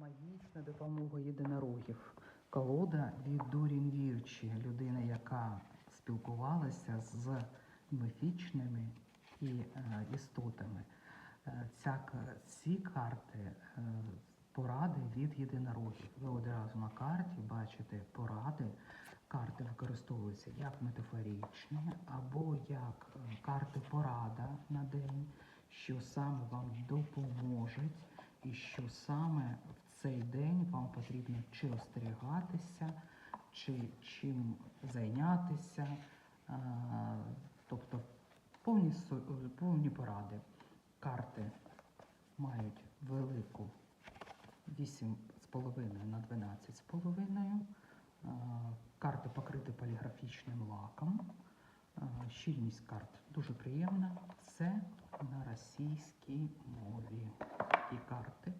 Магічна допомога єдинорогів. Колода від Дорін Вірчі, людина, яка спілкувалася з міфічними і е, істотами. Е, ця, ці карти е, поради від єдинорогів. Ви одразу на карті бачите поради. Карти використовуються як метафоричні, або як е, карти порада на день, що саме вам допоможуть, і що саме в цей день вам потрібно чи остерігатися, чи чим зайнятися. Тобто повні, повні поради. Карти мають велику 8,5 на 12,5. Е, Карти покриті поліграфічним лаком. Щільність карт дуже приємна. Все на російській мові. І карти